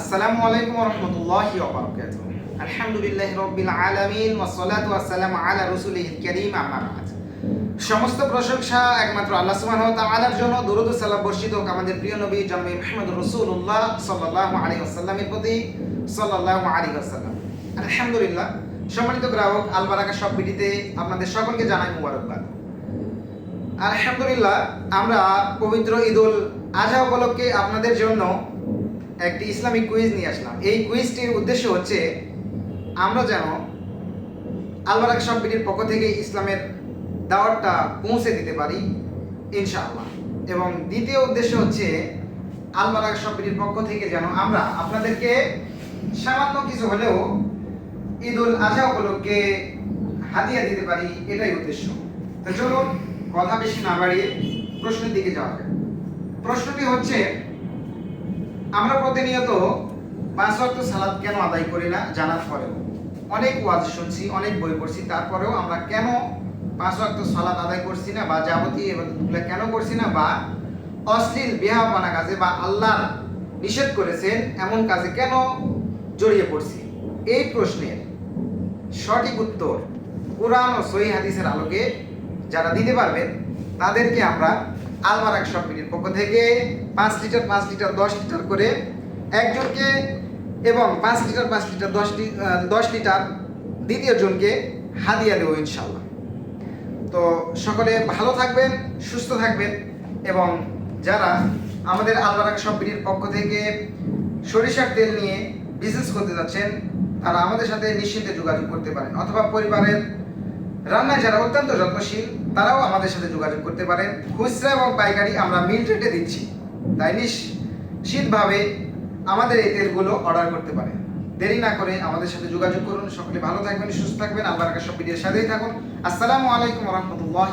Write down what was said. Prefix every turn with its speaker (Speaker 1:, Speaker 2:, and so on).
Speaker 1: আসসালামু আলাইকুম রহমতুল্লাহি ওবারাকাতুহু। আলহামদুলিল্লাহি আলামিন ওয়াস সালাতু ওয়াস সালামু আলা রাসূলিল কারীম, আম্মা বা'দ। সমস্ত প্রশংসা একমাত্র আল্লাহ সুবহানাহু ওয়া তাআলার জন্য, দরুদ ও সালাম বর্ষিত হোক আমাদের প্রিয় নবী জনাবে মুহাম্মদ রাসূলুল্লাহ সাল্লাল্লাহু আলাইহি ওয়াসাল্লামের প্রতি, সাল্লাল্লাহু আলাইহি ওয়াসাল্লাম। আলহামদুলিল্লাহ, সম্মানিত গ্রাহক, আলবারাকা সব বিডিতে আপনাদের সকলকে জানাই মুবারকবাদ। আলহামদুলিল্লাহ, আমরা পবিত্র ঈদুল আজহা উপলক্ষে আপনাদের জন্য একটি ইসলামিক কুইজ নিয়ে আসলাম। এই কুইজটির উদ্দেশ্য হচ্ছে, আমরা যেন আলবারাক সম্পিটির পক্ষ থেকে ইসলামের দাওয়াতটা পৌঁছে দিতে পারি, ইনশাআল্লাহ। এবং দ্বিতীয় উদ্দেশ্য হচ্ছে, আলবারাক সম্পিটির পক্ষ থেকে যেন আমরা আপনাদেরকে সামান্য কিছু হলেও ঈদুল আজহা উপলক্ষে হাদিয়া দিতে পারি, এটাই উদ্দেশ্য। তো চলুন, কথা বেশি না বাড়িয়ে প্রশ্নের দিকে যাওয়া যাক। প্রশ্নটি হচ্ছে প্রতিনিয়ত পাঁচ ওয়াক্ত সালাদ কেন আদায় করি না জানার পরেও। অনেক ওয়াজ শুনছি, অনেক বই পড়ছি, তারপরেও আমরা কেন পাঁচ ওয়াক্ত সালাদ আদায় করছি না বা যাবতীয় এবাদতগুলো কেন করছি না বা অশ্লীল বেহাপানা কাজে বা আল্লাহ নিষেধ করেছেন এমন কাজে কেন জড়িয়ে পড়ছি? এই প্রশ্নের সঠিক উত্তর কোরআন ও সহি হাদিসের আলোকে যারা দিতে পারবেন, তাদেরকে আমরা আলমারাক সম্পিটির পক্ষ থেকে পাঁচ লিটার পাঁচ লিটার, দশ লিটার করে একজনকে এবং পাঁচ লিটার পাঁচ লিটার, দশ দশ লিটার দ্বিতীয় জনকে হাদিয়া দেবো ইনশাল্লাহ তো সকলে ভালো থাকবেন, সুস্থ থাকবেন এবং যারা আমাদের আলবারাক সম্পিটির পক্ষ থেকে সরিষার তেল নিয়ে বিজনেস করতে যাচ্ছেন, তারা আমাদের সাথে নিশ্চিন্তে যোগাযোগ করতে পারেন। অথবা পরিবারের রান্নায় যারা অত্যন্ত যত্নশীল তারাও আমাদের সাথে যোগাযোগ করতে পারেন খুচরা এবং পাইকারি আমরা মিল রেটে দিচ্ছি। তাই নিশ্চিতভাবে আমাদের এই তেলগুলো অর্ডার করতে পারেন দেরি না করে আমাদের সাথে যোগাযোগ করুন। সকলে ভালো থাকবেন, সুস্থ থাকবেন। আল্লাহর কাছে সব ভিডিওর সাথেই থাকুন। আসসালামু আলাইকুম রহমতুল্লাহ